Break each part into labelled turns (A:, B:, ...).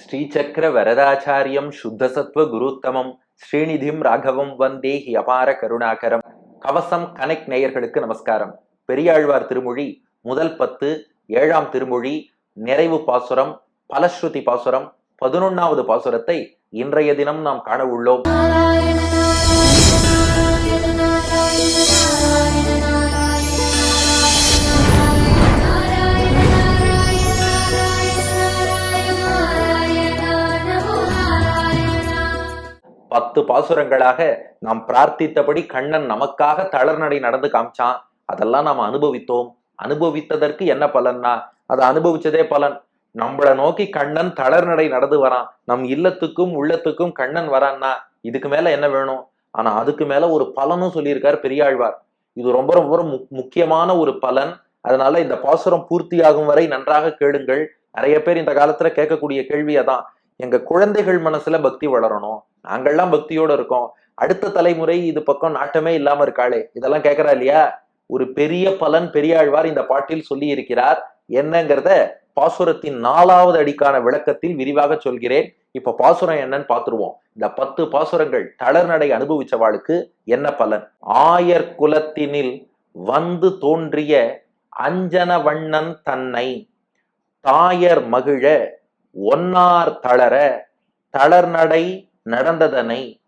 A: ஸ்ரீசக்கர வரதாச்சாரியம் சுத்தசத்வ குருத்தமம் ஸ்ரீநிதிம் ராகவம் வந்தே he அபார கருணாகரம். கவசம் connect நேயர்களுக்கு நமஸ்காரம். பெரியாழ்வார் திருமொழி முதல் பத்து ஏழாம் திருமொழி நிறைவு பாசுரம் பலஸ்ருதி பாசுரம் பதினொன்னாவது பாசுரத்தை இன்றைய தினம் நாம் காண உள்ளோம். பத்து பாசுரங்களாக நாம் பிரார்த்தித்தபடி கண்ணன் நமக்காக தளர்நடை நடந்து காமிச்சான். அதெல்லாம் நாம் அனுபவித்தோம். அனுபவித்ததற்கு என்ன பலன்னா அதை அனுபவிச்சதே பலன். நம்மளை நோக்கி கண்ணன் தளர்நடை நடந்து வரான். நம் இல்லத்துக்கும் உள்ளத்துக்கும் கண்ணன் வரான்னா இதுக்கு மேல என்ன வேணும்? ஆனா அதுக்கு மேல ஒரு பலனும் சொல்லியிருக்காரு பெரியாழ்வார். இது ரொம்ப ரொம்ப மு- முக்கியமான ஒரு பலன். அதனால இந்த பாசுரம் பூர்த்தியாகும் வரை நன்றாக கேளுங்கள். நிறைய பேர் இந்த காலத்துல கேட்கக்கூடிய கேள்வி அதான். எங்க குழந்தைகள் மனசுல பக்தி வளரணும். நாங்கள்லாம் பக்தியோட இருக்கோம். அடுத்த தலைமுறை இது பக்கம் நாட்டமே இல்லாம இருக்காளே. இதெல்லாம் கேட்கறா இல்லையா? ஒரு பெரிய பலன் பெரியாழ்வார் இந்த பாட்டில் சொல்லி இருக்கிறார் என்னங்கிறத பாசுரத்தின் நாலாவது அடிக்கான விளக்கத்தில் விரிவாக சொல்கிறேன். இப்ப பாசுரம் என்னன்னு பார்த்துருவோம் இந்த பத்து பாசுரங்கள் தளர்நடை அனுபவிச்சவாளுக்கு என்ன பலன்? ஆயர் குலத்தினில் வந்து தோன்றிய அஞ்சன வண்ணன் தன்னை தாயர் மகிழ ஒன்னார் தளர தளர்நடை நடந்ததனை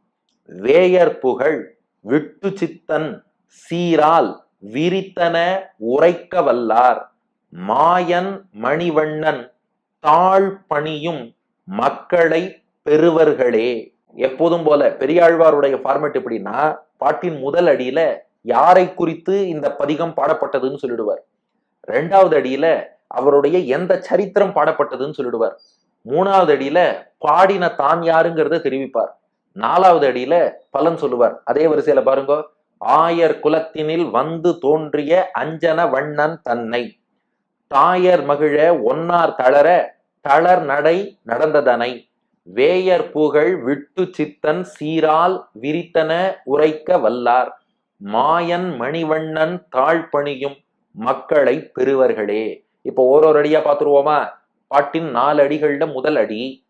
A: வேயர் புகழ் விட்டு சித்தன் சீரால் விரித்தன உரைக்க வல்லார் மாயன் மணிவண்ணன் தாழ் பணியும் மக்களை பெறுவர்களே. எப்போதும் போல பெரியாழ்வாருடைய ஃபார்மேட் எப்படின்னா பாட்டின் முதல் அடியில யாரை குறித்து இந்த பதிகம் பாடப்பட்டதுன்னு சொல்லிடுவார். ரெண்டாவது அடியில அவருடைய எந்த சரித்திரம் பாடப்பட்டதுன்னு சொல்லிடுவார். மூணாவது அடியில பாடின தான் யாருங்கிறத தெரிவிப்பார். நாலாவது அடியில பலன் சொல்லுவார். அதே வரிசையில பாருங்க. ஆயர் குலத்தினில் வந்து தோன்றிய அஞ்சன வண்ணன் தன்னை. தாயர் மகிழ ஒன்னார் தளர தளர் நடை நடந்ததனை. வேயர் புகழ் விட்டு சித்தன் சீரால் விரித்தன உரைக்க வல்லார். மாயன் மணிவண்ணன் தாழ்பணியும் மக்களை பெறுவர்களே. இப்போ ஒரு ஒரு அடியா பார்த்துருவோமா? பாட்டின் நாலு அடிகள்ல முதல் அடி.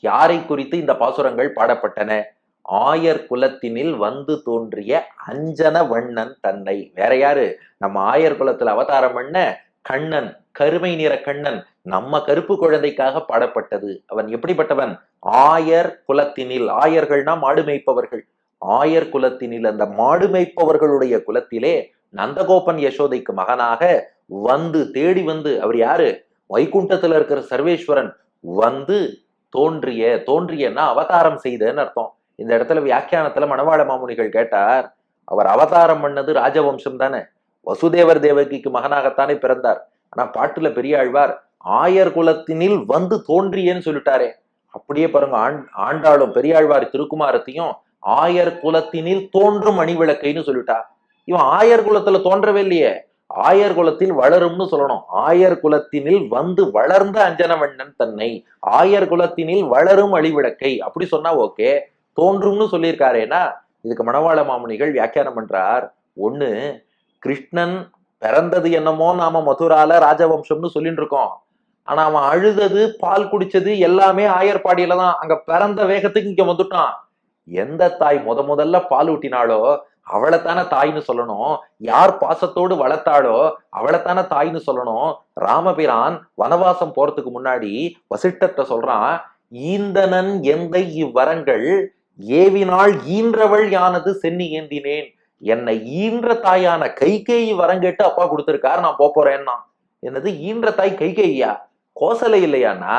A: யாரை குறித்து இந்த பாசுரங்கள் பாடப்பட்டன? ஆயர் குலத்தினில் வந்து தோன்றிய அஞ்சன வண்ணன் தன்னை. வேற யாரு? நம்ம ஆயர் குலத்துல அவதாரம் பண்ண கண்ணன் கருமை நிற கண்ணன் நம்ம கருப்பு குழந்தைக்காக பாடப்பட்டது. அவன் எப்படிப்பட்டவன்? ஆயர் குலத்தினில். ஆயர்கள்னா மாடு மேய்ப்பவர்கள். ஆயர் குலத்தினில் அந்த மாடு மேய்ப்பவர்களுடைய குலத்திலே நந்தகோபன் யசோதைக்கு மகனாக வந்து தேடி வந்து அவர் யாரு? வைகுண்டத்துல இருக்கிற சர்வேஸ்வரன் வந்து தோன்றிய தோன்றியன்னா அவதாரம் செய்தன்னு அர்த்தம். இந்த இடத்துல வியாக்கியானத்துல மணவாள மாமுனிகள் கேட்டார் அவர் அவதாரம் பண்ணது ராஜவம்சம் தானே. வசுதேவர் தேவகிக்கு மகனாகத்தானே பிறந்தார். ஆனா பாட்டுல பெரியாழ்வார் ஆயர் குலத்தினில் வந்து தோன்றியன்னு சொல்லிட்டாரே. அப்படியே பாருங்க ஆண் ஆண்டாளும் பெரியாழ்வார் திருக்குமாரத்தையும் ஆயர் குலத்தினில் தோன்றும் அணிவிளக்கைன்னு சொல்லிட்டா. இவன் ஆயர் குலத்துல தோன்றவே இல்லையே. ஆயர் குலத்தில் வளரும்னு சொல்லணும். ஆயர் குலத்தினில் வந்து வளர்ந்த அஞ்சனவண்ணன் தன்னை. ஆயர் குலத்தினில் வளரும் அழிவிடக்கை. அப்படி சொன்னா ஓகே. தோன்றும்னு சொல்லியிருக்காரேனா இதுக்கு மணவாள மாமுனிகள் வியாக்கியானம் பண்றார். ஒண்ணு கிருஷ்ணன் பிறந்தது என்னமோ நாம மதுரால ராஜவம்சம்னு சொல்லிட்டு இருக்கோம். ஆனா அவன் அழுதது பால் குடிச்சது எல்லாமே ஆயர்பாடியில தான். அங்க பிறந்த வேகத்துக்கு இங்க வந்துட்டான். எந்த தாய் முத முதல்ல பால் ஊட்டினாலோ அவளைத்தானே தாய்னு சொல்லணும். யார் பாசத்தோடு வளர்த்தாளோ அவளைத்தானே தாய்னு சொல்லணும். ராமபிரான் வனவாசம் போறதுக்கு முன்னாடி வசிட்டத்தை சொல்றான் ஈந்தனன் எந்தை இவ்வரங்கள்? ஏவினால் ஈன்றவள் யானது சென்னி ஏந்தினேன்? என்னை ஈன்ற தாயான கைகேயி வரங்கேட்டு அப்பா கொடுத்துருக்காரு நான் போப் போறேன்னா? என்னது ஈன்ற தாய் கைகேயா கோசலை இல்லையானா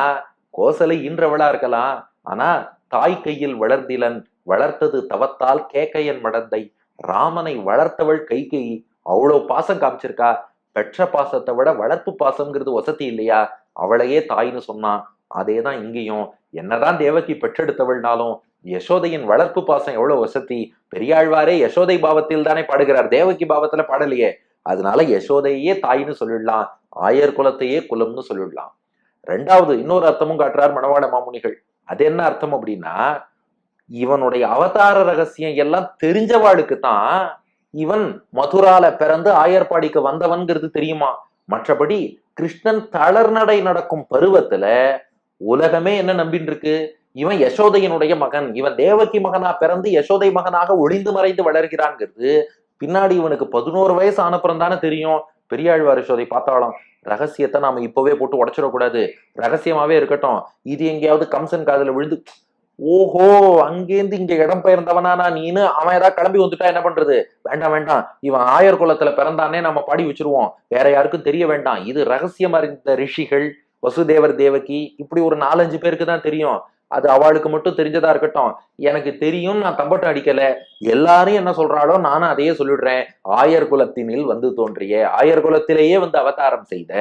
A: கோசலை ஈன்றவளா இருக்கலாம். ஆனா தாய் கையில் வளர்ந்திலன் வளர்த்தது தவத்தால் கேக்கையன் மடந்தை. ராமனை வளர்த்தவள் கைகை அவ்வளவு பாசம் காமிச்சிருக்கா? பெற்ற பாசத்தை விட வளர்ப்பு பாசம்ங்கிறது வசதி இல்லையா? அவளையே தாய்னு சொன்னான் அதேதான் இங்கேயும். என்னதான் தேவகி பெற்றெடுத்தவள்னாலும் யசோதையின் வளர்ப்பு பாசம் எவ்வளவு வசதி? பெரியாழ்வாரே யசோதை பாவத்தில் தானே பாடுகிறார். தேவகி பாவத்துல பாடலையே. அதனால யசோதையே தாய்னு சொல்லிடலாம். ஆயர் குலத்தையே குலம்னு சொல்லிடலாம். ரெண்டாவது இன்னொரு அர்த்தமும் காட்டுறார் மணவாள மாமுனிகள். அது என்ன அர்த்தம் அப்படின்னா இவனுடைய அவதார ரகசியம் எல்லாம் தெரிஞ்சவாளுக்கு தான் இவன் மதுரால பிறந்து ஆயர்பாடிக்கு வந்தவன்கிறது தெரியுமா? மற்றபடி கிருஷ்ணன் தளர்நடை நடக்கும் பருவத்துல உலகமே என்ன நம்பின்னு இருக்கு இவன் யசோதையனுடைய மகன் இவன் தேவகி மகனா பிறந்து யசோதை மகனாக ஒளிந்து மறைந்து வளர்கிறான்ங்கிறது பின்னாடி இவனுக்கு பதினோரு வயசு ஆனப்புறம் தானே தெரியும். பெரியாழ்வார் யசோதை பார்த்தாலும் ரகசியத்தை நாம இப்பவே போட்டு உடைச்சிடக்கூடாது. ரகசியமாவே இருக்கட்டும். இது எங்கேயாவது கம்சன் காதுல விழுந்து ஓஹோ அங்கேருந்து இங்க இடம் பெயர்ந்தவனா நான் நீனு? அவன் ஏதாவது கிளம்பி வந்துட்டா என்ன பண்றது? வேண்டாம் வேண்டாம். இவன் ஆயர் குலத்துல பிறந்தானே நம்ம பாடி வச்சிருவோம். வேற யாருக்கும் தெரிய வேண்டாம். இது ரகசியம் அறிந்த ரிஷிகள் வசுதேவர் தேவகி இப்படி ஒரு நாலஞ்சு பேருக்கு தான் தெரியும். அது அவளுக்கு மட்டும் தெரிஞ்சதா இருக்கட்டும். எனக்கு தெரியும் நான் தம்பட்டம் அடிக்கல. எல்லாரும் என்ன சொல்றாளோ நானும் அதையே சொல்லிடுறேன். ஆயர் குலத்தினில் வந்து தோன்றிய. ஆயர் குலத்திலேயே வந்து அவதாரம் செய்த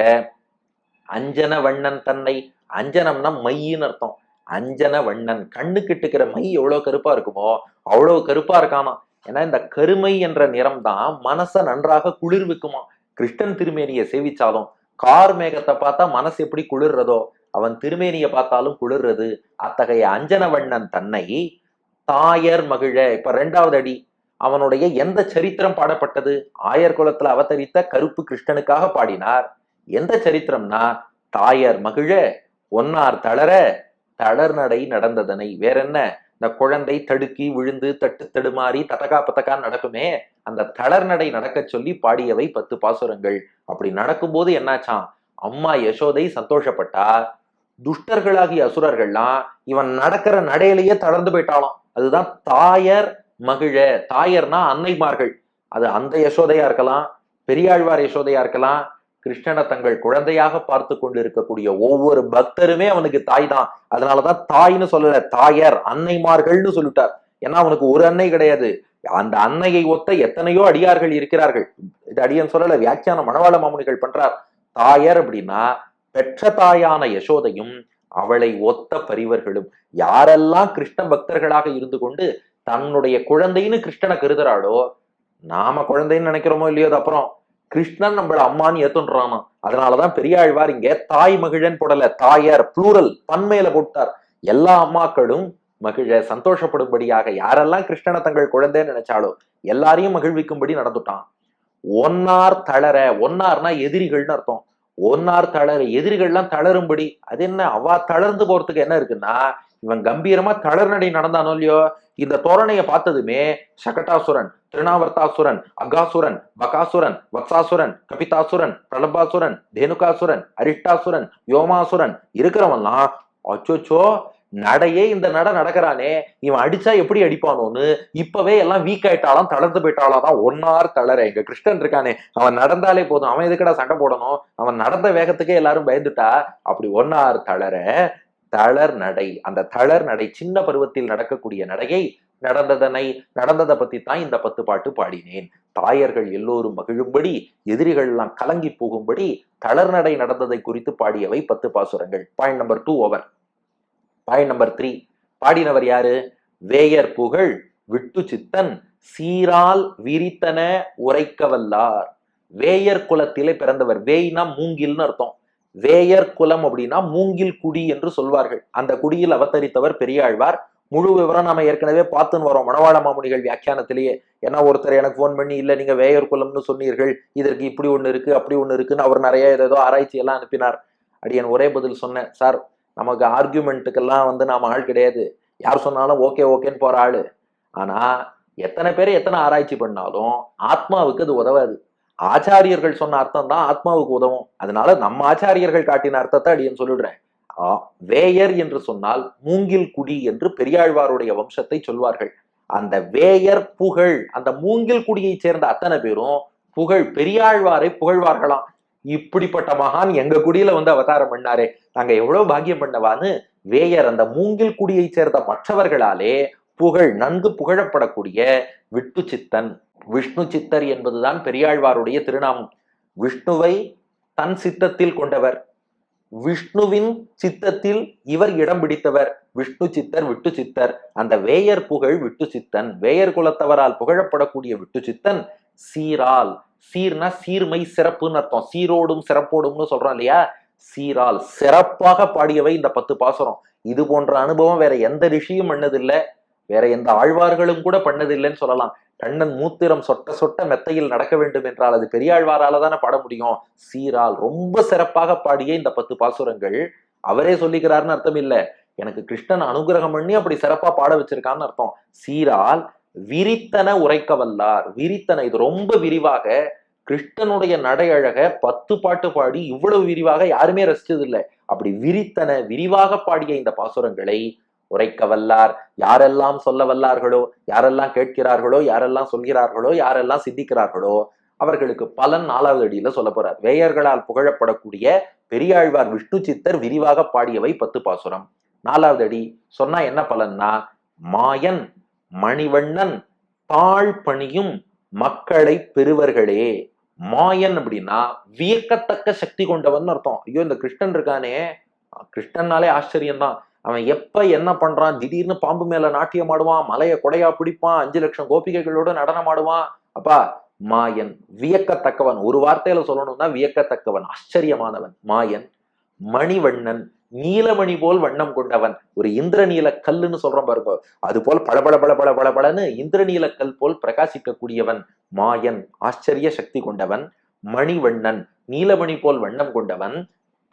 A: அஞ்சன வண்ணன் தன்னை அஞ்சனம்னா மையின்னு அர்த்தம். அஞ்சன வண்ணன். கண்ணுக்கு இட்டுக்கிற மை எவ்வளவு கருப்பா இருக்குமோ அவ்வளவு கருப்பா இருக்காமா? ஏன்னா இந்த கருமை என்ற நிறம் தான் மனசை நன்றாக குளிர்விக்குமா கிருஷ்ணன் திருமேனியை சேவிச்சாலும் கார் மேகத்தை பார்த்தா மனசு எப்படி குளிர்றதோ அவன் திருமேனியை பார்த்தாலும் குளிர்றது அத்தகைய அஞ்சன வண்ணன் தன்னை தாயர் மகிழ. இப்ப ரெண்டாவது அடி அவனுடைய எந்த சரித்திரம் பாடப்பட்டது? ஆயர் குலத்துல அவதரித்த கருப்பு கிருஷ்ணனுக்காக பாடினார். எந்த சரித்திரம்னா தாயர் மகிழ ஒன்னார் தளர தளர்நடை நடந்ததனை. வேற என்ன இந்த குழந்தை தடுக்கி விழுந்து தட்டு தடுமாறி தத்தகா பத்தக்கா நடக்குமே. அந்த தளர்நடை நடக்க சொல்லி பாடியவை பத்து பாசுரங்கள். அப்படி நடக்கும்போது என்னாச்சாம்? அம்மா யசோதை சந்தோஷப்பட்டா? துஷ்டர்களாகிய அசுரர்கள்லாம் இவன் நடக்கிற நடையிலேயே தளர்ந்து போயிட்டாலும் அதுதான் தாயர் மகிழ. தாயர்னா அன்னைமார்கள். அது அந்த யசோதையா இருக்கலாம் பெரியாழ்வார் யசோதையா இருக்கலாம் கிருஷ்ணனை தங்கள் குழந்தையாக பார்த்து கொண்டு இருக்கக்கூடிய ஒவ்வொரு பக்தருமே அவனுக்கு தாய் தான் அதனாலதான் தாய்னு சொல்லல தாயர் அன்னைமார்கள்னு சொல்லிட்டார். ஏன்னா அவனுக்கு ஒரு அன்னை கிடையாது. அந்த அன்னையை ஒத்த எத்தனையோ அடியார்கள் இருக்கிறார்கள். இது அடியன் சொல்லல வியாக்கியான மணவாள மாமுனிகள் பண்றார். தாயர் அப்படின்னா பெற்ற தாயான யசோதையும் அவளை ஒத்த பரிவர்களும். யாரெல்லாம் கிருஷ்ண பக்தர்களாக இருந்து கொண்டு தன்னுடைய குழந்தைன்னு கிருஷ்ணனை கருதுறாளோ நாம குழந்தைன்னு நினைக்கிறோமோ இல்லையோ அது அப்புறம். கிருஷ்ணன் நம்மள அம்மான்னு ஏத்துன்றானா அதனாலதான் பெரியாழ்வார் இங்க தாய் மகிழன் போடல தாயார் ப்ளூரல் பன்மையில போட்டார். எல்லா அம்மாக்களும் மகிழ சந்தோஷப்படும்படியாக யாரெல்லாம் கிருஷ்ணனை தங்கள் குழந்தைன்னு நினைச்சாலோ எல்லாரையும் மகிழ்விக்கும்படி நடந்துட்டான். ஒன்னார் தளர ஒன்னார்னா எதிரிகள்னு அர்த்தம். ஒன்னார் தளர எதிரிகள்லாம் தளரும்படி அது என்ன அவா தளர்ந்து போறதுக்கு என்ன இருக்குன்னா இவன் கம்பீரமா தளர்நடை நடந்தானோ இல்லையோ? இந்த தோரணையை பார்த்ததுமே சகட்டாசுரன் திருநாவர்த்தாசுரன் அகாசுரன் பகாசுரன் வத்சாசுரன் கபிதாசுரன் பிரலபாசுரன் தேனுகாசுரன் அரிஷ்டாசுரன் யோமாசுரன் இருக்கிறவன்லாம் அச்சோச்சோ நடையே இந்த நட நடக்கிறானே இவன் அடிச்சா எப்படி அடிப்பானோன்னு இப்பவே எல்லாம் வீக் ஆயிட்டாலாம் தளர்ந்து போயிட்டாலாம் தான் ஒன்னார் தளர. எங்க கிருஷ்ணன் இருக்கானே அவன் நடந்தாலே போதும் அவன் எதுக்கடா சண்டை போடணும்? அவன் நடந்த வேகத்துக்கே எல்லாரும் பயந்துட்டா அப்படி ஒன்னார் தளர தளர் நடை. அந்த தளர் நடை சின்ன பருவத்தில் நடக்கக்கூடிய நடையை நடந்ததனை நடந்ததை பத்தி தான் இந்த பத்து பாட்டு பாடினேன். தாயர்கள் எல்லோரும் மகிழும்படி எதிரிகள் எல்லாம் கலங்கி போகும்படி தளர் நடை நடந்ததை குறித்து பாடியவை பத்து பாசுரங்கள். Point number two over. Point number three. பாடினவர் யாரு? வேயர் புகழ் விட்டு சித்தன் சீரால் விரித்தன உரைக்க வல்லார் வேயர் குலத்திலே பிறந்தவர். வேய்னா மூங்கில்னு அர்த்தம். வேயர் குலம் அப்படின்னா மூங்கில் குடி என்று சொல்வார்கள். அந்த குடியில் அவதரித்தவர் பெரியாழ்வார். முழு விவரம் நாம ஏற்கனவே பார்த்துன்னு வரோம். மணவாள மாமுனிகள் வியாக்கியானத்திலேயே ஏன்னா ஒருத்தர் எனக்கு ஃபோன் பண்ணி இல்லை நீங்க வேயர் குலம்னு சொன்னீர்கள். இதற்கு இப்படி ஒன்று இருக்கு அப்படி ஒன்று இருக்குன்னு அவர் நிறைய ஏதோ ஆராய்ச்சி எல்லாம் அனுப்பினார். அடியன் ஒரே பதில் சொன்னேன் சார் நமக்கு ஆர்கியூமெண்ட்டுக்கெல்லாம் வந்து நாம் ஆள் கிடையாது. யார் சொன்னாலும் ஓகே ஓகேன்னு போற ஆள். ஆனா எத்தனை பேர் எத்தனை ஆராய்ச்சி பண்ணாலும் ஆத்மாவுக்கு அது உதவாது. ஆச்சாரியர்கள் சொன்ன அர்த்தம் தான் ஆத்மாவுக்கு உதவும். அதனால நம்ம ஆச்சாரியர்கள் காட்டின அர்த்தத்தை அடியன் சொல்லிடுறேன். வேயர் என்று சொன்னால் மூங்கில் குடி என்று பெரியாழ்வாருடைய வம்சத்தை சொல்வார்கள். அந்த வேயர் புகழ் அந்த மூங்கில் குடியை சேர்ந்த அத்தனை பேரும் புகழ் பெரியாழ்வாரை புகழ்வார்களாம். இப்படிப்பட்ட மகான் எங்க குடியில வந்து அவதாரம் பண்ணாரே. நாங்க எவ்வளவு பாக்கியம் பண்ணவான்னு வேயர் அந்த மூங்கில் குடியை சேர்ந்த மற்றவர்களாலே புகழ் நன்கு புகழப்படக்கூடிய விட்டு சித்தன் விஷ்ணு சித்தர் என்பதுதான் பெரியாழ்வாருடைய திருநாமம். விஷ்ணுவை தன் சித்தத்தில் கொண்டவர். விஷ்ணுவின் சித்தத்தில் இவர் இடம் பிடித்தவர். விஷ்ணு சித்தர் விட்டு சித்தர். அந்த வேயர் புகழ் விட்டு சித்தன். வேயர் குலத்தவரால் புகழப்படக்கூடிய விட்டு சித்தன் சீரால். சீர்னா சீர்மை சிறப்புன்னு அர்த்தம். சீரோடும் சிறப்போடும்னு சொல்றோம் இல்லையா? சீரால். சிறப்பாக பாடியவை இந்த பத்து பாசுரம். இது போன்ற அனுபவம் வேற எந்த ரிஷியும் பண்ணதில்லை. வேற எந்த ஆழ்வார்களும் கூட பண்ணதில்லைன்னு சொல்லலாம். கண்ணன் மூத்திரம் சொட்ட சொட்ட மெத்தையில் நடக்க வேண்டும் என்றால் அது பெரியாழ்வாரால தானே பாட முடியும். சீரால் ரொம்ப சிறப்பாக பாடிய இந்த பத்து பாசுரங்கள் அவரே சொல்லிக்கிறாருன்னு அர்த்தம் இல்லை. எனக்கு கிருஷ்ணன் அனுகிரகம் பண்ணி அப்படி சிறப்பா பாட வச்சிருக்கான்னு அர்த்தம். சீரால் விரித்தன உரைக்க வல்லார் விரித்தன இது ரொம்ப விரிவாக கிருஷ்ணனுடைய நடை அழக பத்து பாட்டு பாடி இவ்வளவு விரிவாக யாருமே ரசிச்சது இல்லை அப்படி விரித்தன விரிவாக பாடிய இந்த பாசுரங்களை உரைக்க வல்லார். யாரெல்லாம் சொல்ல வல்லார்களோ யாரெல்லாம் கேட்கிறார்களோ யாரெல்லாம் சொல்கிறார்களோ யாரெல்லாம் சிந்திக்கிறார்களோ அவர்களுக்கு பலன் நாலாவது அடியில சொல்ல போறார். வேயர்களால் புகழப்படக்கூடிய பெரியாழ்வார் விஷ்ணு சித்தர் விரிவாக பாடியவை பத்து பாசுரம். நாலாவது அடி சொன்னா என்ன பலன்னா மாயன் மணிவண்ணன் தாழ் பணியும் மக்களை பெறுவர்களே. மாயன் அப்படின்னா வியக்கத்தக்க சக்தி கொண்டவன் அர்த்தம். ஐயோ இந்த கிருஷ்ணன் இருக்கானே. கிருஷ்ணன்னாலே ஆச்சரியம்தான். அவன் எப்ப என்ன பண்றான்? திடீர்னு பாம்பு மேல நாட்டியம் ஆடுவான் மலையை கொடையா பிடிப்பான் அஞ்சு லட்சம் கோபிகைகளோட நடனம் ஆடுவான். அப்பா மாயன் வியக்கத்தக்கவன். ஒரு வார்த்தையில சொல்லணும்னா வியக்கத்தக்கவன் ஆச்சரியமானவன். மாயன் மணிவண்ணன் நீலமணி போல் வண்ணம் கொண்டவன். ஒரு இந்திரநீல கல்லுன்னு சொல்றோம் பாருங்க. அது போல் பளபள பள பள பள பளன்னு இந்திரநீல கல் போல் பிரகாசிக்கக்கூடியவன். மாயன் ஆச்சரிய சக்தி கொண்டவன். மணிவண்ணன் நீலமணி போல் வண்ணம் கொண்டவன்.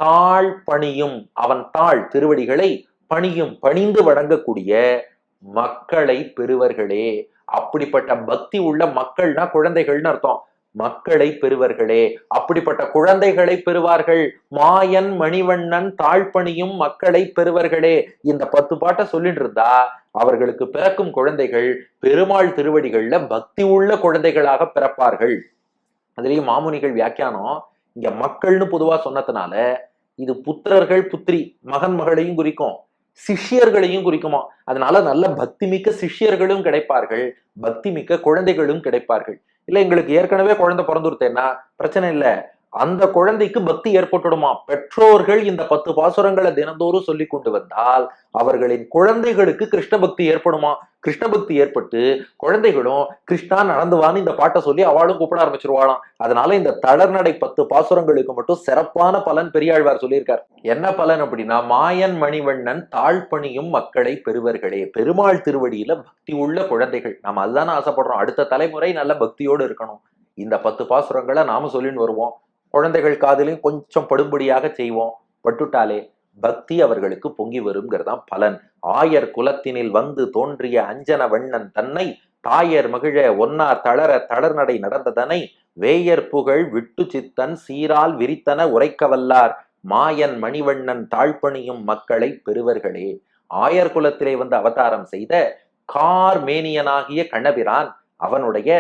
A: தாழ் பணியும் அவன் தாழ் திருவடிகளை பணியும் பணிந்து வணங்கக்கூடிய மக்களை பெறுவர்களே. அப்படிப்பட்ட பக்தி உள்ள மக்கள்னா குழந்தைகள்னு அர்த்தம். மக்களை பெறுவர்களே. அப்படிப்பட்ட குழந்தைகளை பெறுவார்கள். மாயன் மணிவண்ணன் தாழ்பணியும் மக்களை பெறுவர்களே. இந்த பத்து பாட்டை சொல்லிட்டு இருந்தா அவர்களுக்கு பிறக்கும் குழந்தைகள் பெருமாள் திருவடிகள்ல பக்தி உள்ள குழந்தைகளாக பிறப்பார்கள். அதுலயும் மாமுனிகள் வியாக்கியானம் இங்க மக்கள்னு பொதுவா சொன்னதுனால இது புத்திரர்கள் புத்திரி மகன் மகளையும் குறிக்கும். சிஷ்யர்களையும் குறிக்குமா? அதனால நல்ல பக்தி மிக்க சிஷ்யர்களும் கிடைப்பார்கள். பக்தி மிக்க குழந்தைகளும் கிடைப்பார்கள். இல்ல எங்களுக்கு ஏற்கனவே குழந்தை பிறந்துருத்தேன்னா பிரச்சனை இல்லை. அந்த குழந்தைக்கு பக்தி ஏற்பட்டுடுமா? பெற்றோர்கள் இந்த பத்து பாசுரங்களை தினந்தோறும் சொல்லி கொண்டு வந்தால் அவர்களின் குழந்தைகளுக்கு கிருஷ்ண பக்தி ஏற்படுமா? கிருஷ்ண பக்தி ஏற்பட்டு குழந்தைகளும் கிருஷ்ணா நடந்துவான்னு இந்த பாட்டை சொல்லி அவளும் கூப்பிட ஆரம்பிச்சிருவாளாம். அதனால இந்த தளர்நடை பத்து பாசுரங்களுக்கு மட்டும் சிறப்பான பலன் பெரியாழ்வார் சொல்லியிருக்கார். என்ன பலன் அப்படின்னா மாயன் மணிவண்ணன் தாழ்பணியும் மக்களை பெறுவர்களே. பெருமாள் திருவடியில பக்தி உள்ள குழந்தைகள். நம்ம அதுதானே ஆசைப்படுறோம். அடுத்த தலைமுறை நல்ல பக்தியோடு இருக்கணும். இந்த பத்து பாசுரங்களை நாம சொல்லின்னு வருவோம். குழந்தைகள் காதலையும் கொஞ்சம் படும்படியாக செய்வோம். பட்டுட்டாலே பக்தி அவர்களுக்கு பொங்கி வருங்கிறதான் பலன். ஆயர் குலத்தினில் வந்து தோன்றிய அஞ்சன வண்ணன் தன்னை தாயர் மகிழ ஒன்னார் தளர தளர்நடை நடந்ததனை வேயர் புகழ் விட்டு சித்தன் சீரால் விரித்தன உரைக்கவல்லார் மாயன் மணிவண்ணன் தாழ்பணியும் மக்களை பெறுவர்களே. ஆயர் குலத்திலே வந்து அவதாரம் செய்த கார் மேனியனாகிய கண்ணபிரான் அவனுடைய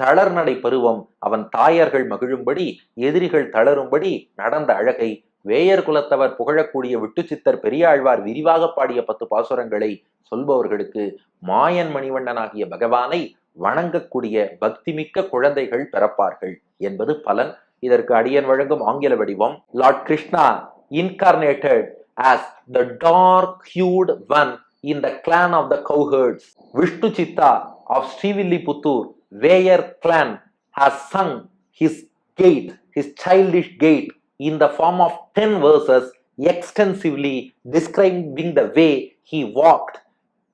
A: தளர்நடை பருவம். அவன் தாயார்கள் மகிழும்படி எதிரிகள் தளரும்படி நடந்த அழகை வேயர் குலத்தவர் புகழக்கூடிய விட்டுச்சித்தர் பெரியாழ்வார் விரிவாக பாடிய பத்து பாசுரங்களை சொல்பவர்களுக்கு மாயன் மணிவண்ணனாகிய பகவானை வணங்கக்கூடிய பக்திமிக்க குழந்தைகள் பிறப்பார்கள் என்பது பலன். இதற்கு அடியன் வழங்கும் ஆங்கில வடிவம் Lord Krishna incarnated as the dark hued one in the clan of the cowherds. Vishnuchitta of Srivilliputhur Veyar clan has sung his gate his childish gait in the form of 10 verses extensively describing the way he walked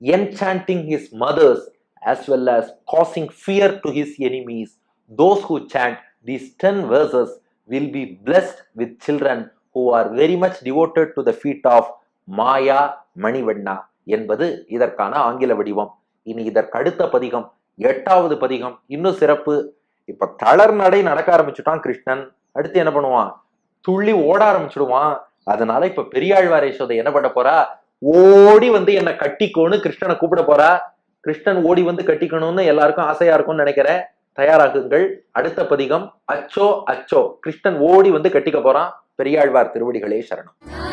A: enchanting his mothers as well as causing fear to his enemies those who chant these 10 verses will be blessed with children who are very much devoted to the feet of Maya Manivanna என்பது இதற்கான ஆங்கில வடிவம் இனி இதற்கு அடுத்த பதிகம் எட்டாவது பதிகம் இன்னும் சிறப்பு. இப்ப தளர் நடை நடக்க ஆரம்பிச்சுட்டான் கிருஷ்ணன். அடுத்து என்ன பண்ணுவான்? துள்ளி ஓட ஆரம்பிச்சுடுவான். அதனால இப்ப பெரியாழ்வார் யசோதை என்ன பண்ண போறா? ஓடி வந்து என்ன கட்டிக்கோன்னு கிருஷ்ணனை கூப்பிட போறா. கிருஷ்ணன் ஓடி வந்து கட்டிக்கணும்னு எல்லாருக்கும் ஆசையா இருக்கும்னு நினைக்கிறேன். தயாராகுங்கள். அடுத்த பதிகம் அச்சோ அச்சோ. கிருஷ்ணன் ஓடி வந்து கட்டிக்க போறான். பெரியாழ்வார் திருவடிகளே சரணம்.